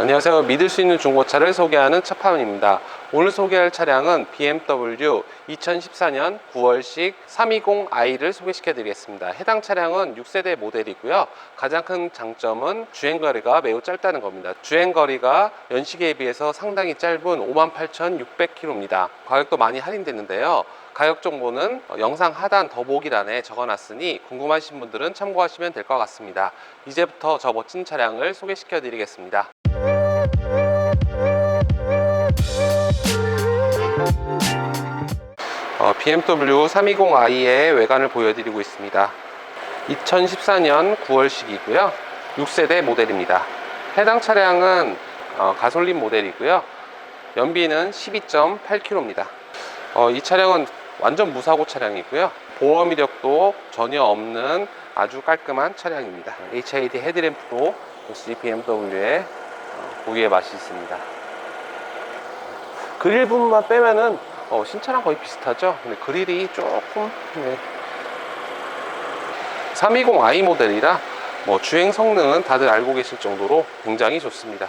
안녕하세요. 믿을 수 있는 중고차를 소개하는 차파원입니다. 오늘 소개할 차량은 BMW 2014년 9월식 320i를 소개시켜 드리겠습니다. 해당 차량은 6세대 모델이고요. 가장 큰 장점은 주행거리가 매우 짧다는 겁니다. 주행거리가 연식에 비해서 상당히 짧은 58,600km입니다. 가격도 많이 할인됐는데요. 가격 정보는 영상 하단 더보기란에 적어놨으니 궁금하신 분들은 참고하시면 될 것 같습니다. 이제부터 저 멋진 차량을 소개시켜 드리겠습니다. BMW 320i의 외관을 보여드리고 있습니다. 2014년 9월식이고요. 6세대 모델입니다. 해당 차량은 어, 가솔린 모델이고요. 연비는 12.8km입니다. 어, 이 차량은 완전 무사고 차량이고요. 보험 이력도 전혀 없는 아주 깔끔한 차량입니다. HID 헤드램프도 역시 BMW의 고유의 맛이 있습니다. 그릴 부분만 빼면은 어, 신차랑 거의 비슷하죠. 근데 그릴이 조금 네. 320i 모델이라 뭐 주행 성능은 다들 알고 계실 정도로 굉장히 좋습니다.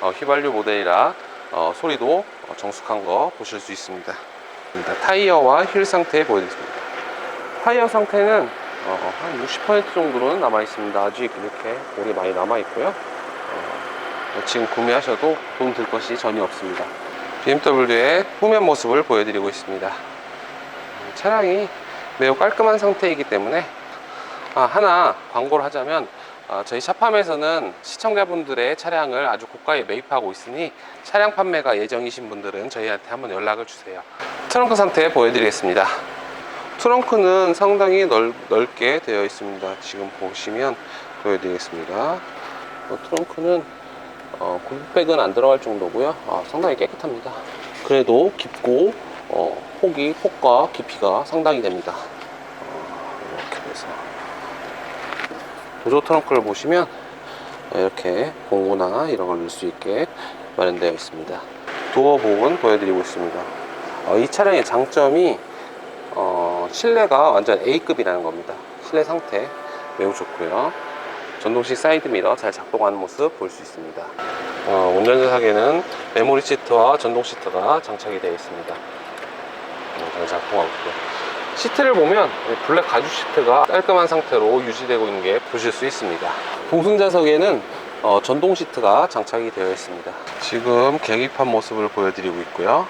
어, 휘발유 모델이라 어, 소리도 어, 정숙한 거 보실 수 있습니다. 타이어와 휠 상태 보여드리겠습니다. 타이어 상태는 어, 한 60% 정도는 남아 있습니다. 아직 이렇게 볼이 많이 남아 있고요. 어, 지금 구매하셔도 돈 들 것이 전혀 없습니다. BMW의 후면 모습을 보여드리고 있습니다. 음, 차량이 매우 깔끔한 상태이기 때문에 아, 하나 광고를 하자면 아, 저희 샤팜에서는 시청자분들의 차량을 아주 고가에 매입하고 있으니 차량 판매가 예정이신 분들은 저희한테 한번 연락을 주세요. 트렁크 상태 보여드리겠습니다. 트렁크는 상당히 넓, 넓게 되어 있습니다. 지금 보시면 보여드리겠습니다. 어, 트렁크는 어, 굴백은 안 들어갈 정도고요. 아, 상당히 깨끗합니다. 그래도 깊고 어, 폭이 폭과 깊이가 상당히 됩니다. 어, 이렇게 돼서 보조 트렁크를 보시면 이렇게 공구나 이런 걸 넣을 수 있게 마련되어 있습니다. 도어 부분 보여드리고 있습니다. 어, 이 차량의 장점이 어, 실내가 완전 A급이라는 겁니다. 실내 상태 매우 좋고요. 전동식 사이드 미러 잘 작동하는 모습 볼 수 있습니다. 어, 운전석에는 메모리 시트와 전동 시트가 장착이 되어 있습니다. 어, 잘 작동하고 있고요. 시트를 보면 블랙 가죽 시트가 깔끔한 상태로 유지되고 있는 게 보실 수 있습니다. 동승자석에는 어, 전동 시트가 장착이 되어 있습니다. 지금 계기판 모습을 보여드리고 있고요.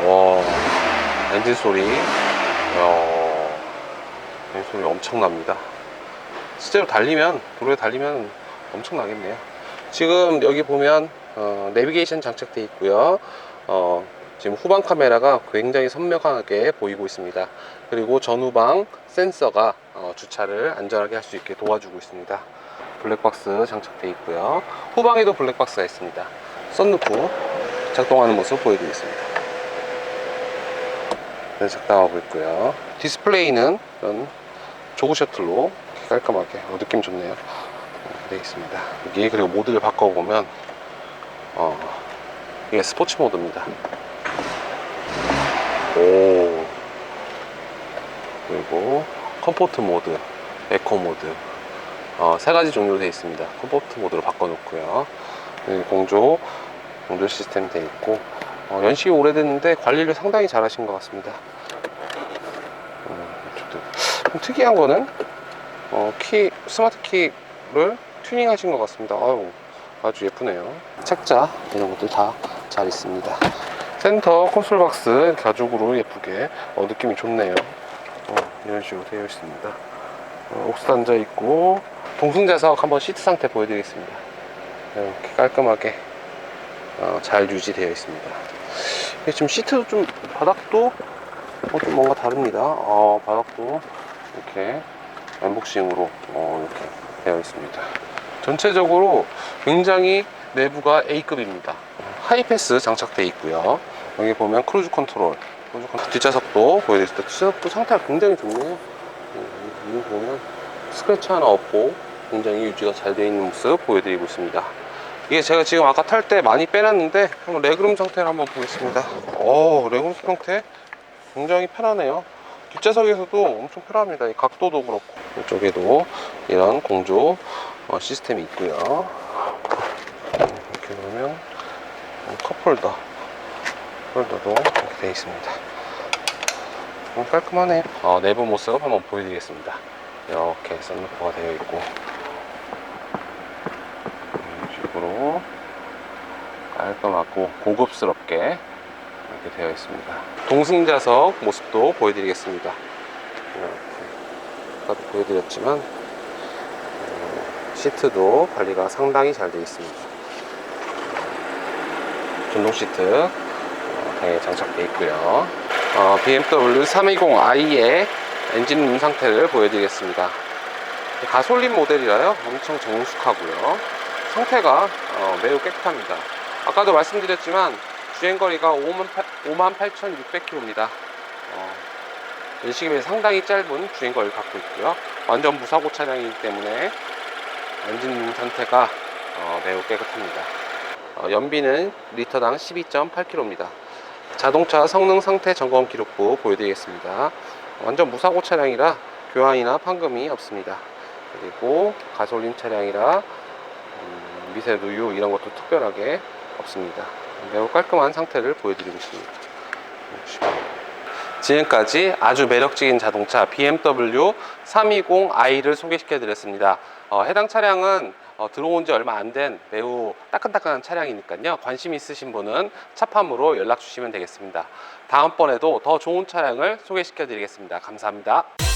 어, 엔진 소리, 어, 엔진 소리 엄청납니다. 실제로 달리면 도로에 달리면 엄청나겠네요. 지금 여기 보면 어, 내비게이션 장착되어 있고요. 어, 지금 후방 카메라가 굉장히 선명하게 보이고 있습니다. 그리고 전후방 센서가 어, 주차를 안전하게 할 수 있게 도와주고 있습니다. 블랙박스 장착되어 있고요. 후방에도 블랙박스가 있습니다. 썬루프 작동하는 모습 보여드리겠습니다. 네, 작동하고 있고요. 디스플레이는 이런 조그 셔틀로 깔끔하게 어, 느낌 좋네요. 되어 있습니다. 여기 그리고 모드를 바꿔보면 어, 이게 스포츠 모드입니다. 오 그리고 컴포트 모드, 에코 모드 어, 세 가지 종류로 되어 있습니다. 컴포트 모드로 바꿔놓고요. 공조 공조 시스템 되어 있고 어, 연식이 오래됐는데 관리를 상당히 잘 하신 것 같습니다. 음, 좀 특이한 거는 어, 키 스마트 키를 튜닝하신 것 같습니다. 아유, 아주 예쁘네요. 책자 이런 것들 다 잘 있습니다. 센터 콘솔 박스 가죽으로 예쁘게 어, 느낌이 좋네요. 어, 이런 식으로 되어 있습니다. 어, 앉아 있고 동승자석 한번 시트 상태 보여드리겠습니다. 이렇게 깔끔하게 어, 잘 유지되어 있습니다. 지금 시트도 좀 바닥도 어, 좀 뭔가 다릅니다. 어, 바닥도 이렇게 엠복싱으로 어, 이렇게 되어 있습니다. 전체적으로 굉장히 내부가 A급입니다. 하이패스 장착되어 있고요. 여기 보면 크루즈 컨트롤. 뒷좌석도 보여드렸습니다. 뒷좌석도 상태가 굉장히 좋네요. 음, 여기 보면 스크래치 하나 없고 굉장히 유지가 잘 되어 있는 모습 보여드리고 있습니다. 이게 제가 지금 아까 탈 때 많이 빼놨는데 한번 레그룸 상태를 한번 보겠습니다. 오, 레그룸 상태 굉장히 편하네요. 뒷좌석에서도 엄청 편합니다. 이 각도도 그렇고. 이쪽에도 이런 공조 어, 시스템이 있고요. 이렇게 놓으면 컵홀더 홀더도 이렇게 되어 있습니다. 음, 깔끔하네요 어, 내부 모습 한번 보여드리겠습니다. 이렇게 썬루프가 되어 있고. 이런 식으로 깔끔하고 고급스럽게 이렇게 되어 있습니다. 동승자석 모습도 보여드리겠습니다. 이렇게 아까도 보여드렸지만 음, 시트도 관리가 상당히 잘 되어 있습니다. 전동 시트 어, 당연히 장착되어 있고요. 어, BMW 320i의 엔진 상태를 보여드리겠습니다. 가솔린 모델이라요? 엄청 정숙하고요. 상태가 어, 매우 깨끗합니다. 아까도 말씀드렸지만 주행거리가 58,600km입니다 어, 연식이 상당히 짧은 주행거리를 갖고 있고요. 완전 무사고 차량이기 때문에 엔진 상태가 어, 매우 깨끗합니다. 어, 연비는 리터당 12.8km입니다 자동차 성능 상태 점검 기록부 보여드리겠습니다. 완전 무사고 차량이라 교환이나 판금이 없습니다. 그리고 가솔린 차량이라 음, 미세 누유 이런 것도 특별하게 없습니다. 매우 깔끔한 상태를 보여드리고 있습니다. 지금까지 아주 매력적인 자동차 BMW 320i를 소개시켜 드렸습니다. 어, 해당 차량은 어, 들어온 지 얼마 안 된 매우 따끈따끈한 차량이니까요. 관심 있으신 분은 차팜으로 연락 주시면 되겠습니다. 다음번에도 더 좋은 차량을 소개시켜 드리겠습니다. 감사합니다.